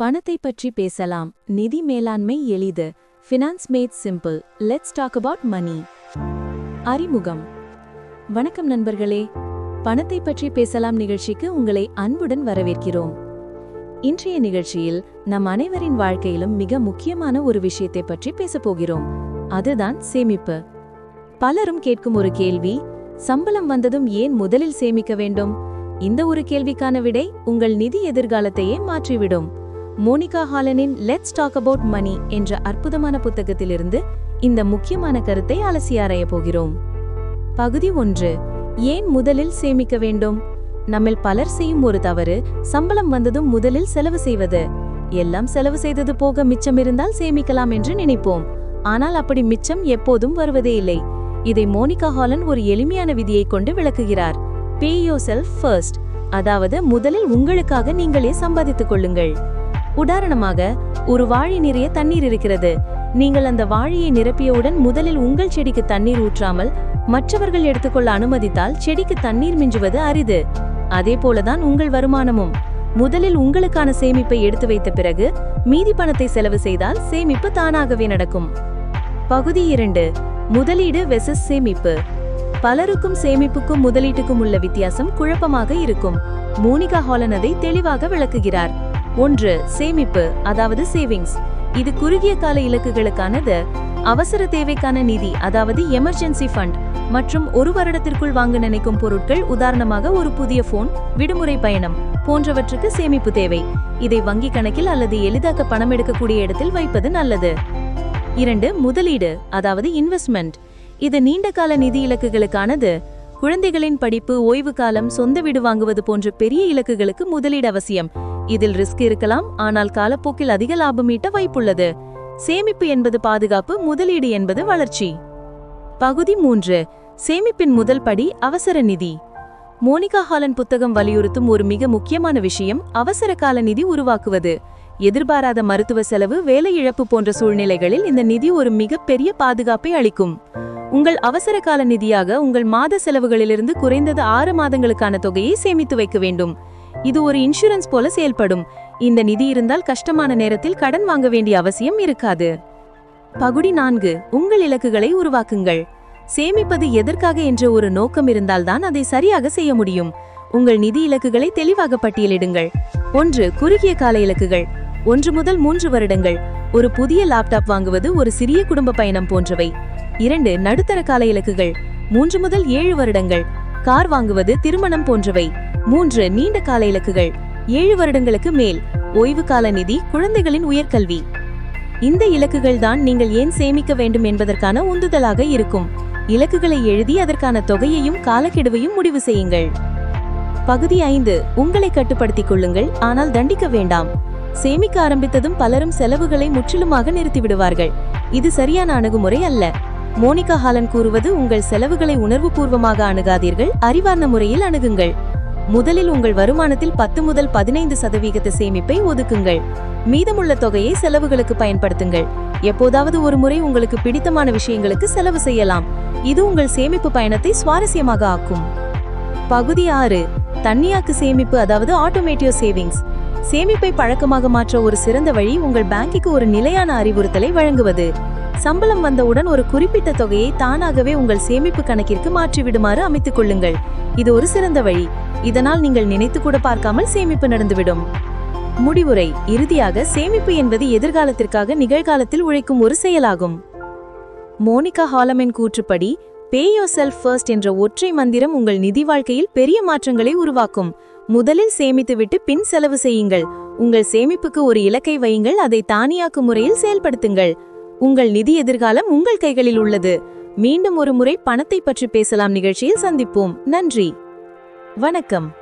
பணத்தை பற்றி பேசலாம். நிதி மேலாண்மை எளிது. Finance made simple let's talk about money அறிமுகம். வணக்கம் நண்பர்களே. பணத்தை பற்றி பேசலாம் நிகழ்ச்சிக்கு உங்களை அன்புடன் வரவேற்கிறோம். இன்றைய நிகழ்ச்சியில் நம் அனைவரின் வாழ்க்கையிலும் மிக முக்கியமான ஒரு விஷயத்தை பற்றி பேசப் போகிறோம். அதுதான் சேமிப்பு. பலரும் கேட்கும் ஒரு கேள்வி சம்பளம் வந்ததும் ஏன் முதலில் சேமிக்க வேண்டும்? இந்த ஒரு கேள்விக்கான விடை உங்கள் நிதி எதிர்காலத்தையே மாற்றிவிடும். மோனிகா ஹாலனின் லெட்ஸ் டாக் அபவுட் மணி என்ற அற்புதமான புத்தகத்திலிருந்து இந்த முக்கியமான கருத்தை அலசி ஆராய போகிறோம். பகுதி ஒன்று ஏன் முதலில் சேமிக்க வேண்டும்? நம்மில் பலர் செய்யும் ஒரு தவறு சம்பளம் வந்ததும் முதலில் செலவு செய்வது. எல்லாம் செலவு செய்தது போக மிச்சம் இருந்தால் சேமிக்கலாம் என்று நினைப்போம். ஆனால் அப்படி மிச்சம் எப்போதும் வருவதே இல்லை. இதை மோனிகா ஹாலன் ஒரு எளிமையான விதியை கொண்டு விளக்குகிறார். பே யோர் செல்ஃப் ஃபர்ஸ்ட் அதாவது முதலில் உங்களுக்காக நீங்களே சம்பாதித்துக் கொள்ளுங்கள். உதாரணமாக ஒரு வாழை நிறைய தண்ணீர் இருக்கிறது. நீங்கள் அந்த வாழையை நிரப்பியவுடன் முதலில் உங்கள் செடிக்கு தண்ணீர் ஊற்றாமல் மற்றவர்கள் எடுத்துக்கொள்ள அனுமதித்தால் செடிக்கு தண்ணீர் மிஞ்சுவது அரிது. அதே போலதான் உங்கள் வருமானமும். முதலில் உங்களுக்கான சேமிப்பை எடுத்து வைத்த பிறகு மீதி பணத்தை செலவு செய்தால் சேமிப்பு தானாகவே நடக்கும். பகுதி இரண்டு. முதலீடு வெசஸ் சேமிப்பு. பலருக்கும் சேமிப்புக்கும் முதலீட்டுக்கும் உள்ள வித்தியாசம் குழப்பமாக இருக்கும். மோனிகா ஹாலன் அதை தெளிவாக விளக்குகிறார். ஒன்று சேமிப்பு அதாவது சேவிங்ஸ் இது குறுகிய கால இலக்குகளுக்கானது. அவசர தேவைக்கான நிதி அதாவது எமர்ஜென்சி ஃபண்ட் மற்றும் ஒரு வருடத்திற்குள் வாங்க நினைக்கும் பொருட்கள் உதாரணமாக ஒரு புதிய போன் விடுமுறை பயணம் போன்றவற்றுக்கு சேமிப்பு தேவை. இதை வங்கி கணக்கில் அல்லது எளிதாக பணம் எடுக்கக்கூடிய இடத்தில் வைப்பது நல்லது. இரண்டு முதலீடு அதாவது இன்வெஸ்ட்மெண்ட் இது நீண்ட கால நிதி இலக்குகளுக்கானது. குழந்தைகளின் படிப்பு ஓய்வு காலம் சொந்த வீடு வாங்குவது போன்ற பெரிய இலக்குகளுக்கு முதலீடு அவசியம். இதில் ரிஸ்க் இருக்கலாம் ஆனால் காலப்போக்கில் அதிக லாபம் ஈட்ட வாய்ப்புள்ளது. சேமிப்பு என்பது பாதுகாப்பு முதலீடு என்பது வளர்ச்சி. பகுதி மூன்று. சேமிப்பின் முதல் படி அவசர நிதி. மோனிகா ஹாலன் புத்தகம் வலியுறுத்தும் ஒரு மிக முக்கியமான விஷயம் அவசர கால நிதி உருவாக்குவது. எதிர்பாராத மருத்துவ செலவு வேலை இழப்பு போன்ற சூழ்நிலைகளில் இந்த நிதி ஒரு மிகப்பெரிய பாதுகாப்பை அளிக்கும். உங்கள் அவசர கால நிதியாக உங்கள் மாத செலவுகளிலிருந்து குறைந்தது ஆறு மாதங்களுக்கான தொகையை சேமித்து வைக்க வேண்டும். இது ஒரு இன்சூரன்ஸ் போல செயல்படும். இந்த நிதி இருந்தால் கஷ்டமான நேரத்தில் கடன் வாங்க வேண்டிய அவசியம் இருக்காது. பகுடி நான்கு உங்கள் இலக்குகளை உருவாக்குங்கள். சேமிப்பது எதற்காக என்ற ஒரு நோக்கம் இருந்தால்தான் அதை சரியாக செய்ய முடியும். உங்கள் நிதி இலக்குகளை தெளிவாக பட்டியலிடுங்கள். ஒன்று குறுகிய கால இலக்குகள். ஒன்று முதல் மூன்று வருடங்கள். ஒரு புதிய லேப்டாப் வாங்குவது ஒரு சிறிய குடும்ப பயணம் போன்றவை. இரண்டு நடுத்தர கால இலக்குகள். மூன்று முதல் ஏழு வருடங்கள். கார் வாங்குவது திருமணம் போன்றவை. மூன்று நீண்ட கால இலக்குகள் ஏழு வருடங்களுக்கு மேல் ஓய்வு கால நிதி குழந்தைகளின் உயர்கல்வி. இந்த இலக்குகள் தான் நீங்கள் ஏன் சேமிக்க வேண்டும் என்பதற்கான உந்துதலாக இருக்கும். இலக்குகளை எழுதி அதற்கான தொகையையும் காலக்கெடுவையும் முடிவு செய்யுங்கள். பகுதி ஐந்து உங்களை கட்டுப்படுத்திக் கொள்ளுங்கள் ஆனால் தண்டிக்க வேண்டாம். சேமிக்க ஆரம்பித்ததும் பலரும் செலவுகளை முற்றிலுமாக நிறுத்திவிடுவார்கள். இது சரியான அணுகுமுறை அல்ல. மோனிகா ஹாலன் கூறுவது உங்கள் செலவுகளை உணர்வுபூர்வமாக அணுகாதீர்கள் அறிவார்ந்த முறையில் அணுகுங்கள். முதலில் உங்கள் வருமானத்தில் பத்து முதல் பதினைந்து சதவீதத்தை சேமிப்பை ஒதுக்குங்கள். மீதமுள்ள தொகையை செலவுகளுக்கு பயன்படுத்துங்கள். எப்போதாவது ஒரு முறை உங்களுக்கு பிடித்தமான விஷயங்களுக்கு செலவு செய்யலாம். இது உங்கள் சேமிப்பு பயணத்தை சுவாரஸ்யமாக ஆக்கும். பகுதி ஆறு தன்னியாக்கு சேமிப்பு அதாவது ஆட்டோமேட்டிவ் சேவிங்ஸ் சேமிப்பை பழக்கமாக மாற்ற ஒரு சிறந்த வழி உங்கள் பேங்கிற்கு ஒரு நிலையான அறிவுறுத்தலை வழங்குவது. சம்பளம் வந்தவுடன் ஒரு குறிப்பிட்ட தொகையை தானாகவே உங்கள் சேமிப்பு கணக்கிற்கு மாற்றிவிடுமாறு அமைத்துக் கொள்ளுங்கள். இது ஒரு சிறந்த வழி. இதனால் நீங்கள் நினைத்து கூட பார்க்காமல் சேமிப்பு நடந்துவிடும். முடிவுரை. இறுதியாக சேமிப்பு என்பது எதிர்காலத்திற்காக நிகழ்காலத்தில் உழைக்கும் ஒரு செயலாகும். மோனிகா ஹாலமென் கூற்றுப்படி பே யோர் செல்ஃப் ஃபர்ஸ்ட் என்ற ஒற்றை மந்திரம் உங்கள் நிதி வாழ்க்கையில் பெரிய மாற்றங்களை உருவாக்கும். முதலில் சேமித்துவிட்டு பின் செலவு செய்யுங்கள். உங்கள் சேமிப்புக்கு ஒரு இலக்கை வையுங்கள். அதை தானியாக்கும் முறையில் செயல்படுத்துங்கள். உங்கள் நிதி எதிர்காலம் உங்கள் கைகளில் உள்ளது. மீண்டும் ஒரு முறை பணத்தை பற்றி பேசலாம் நிகழ்ச்சியில் சந்திப்போம். நன்றி. வணக்கம்.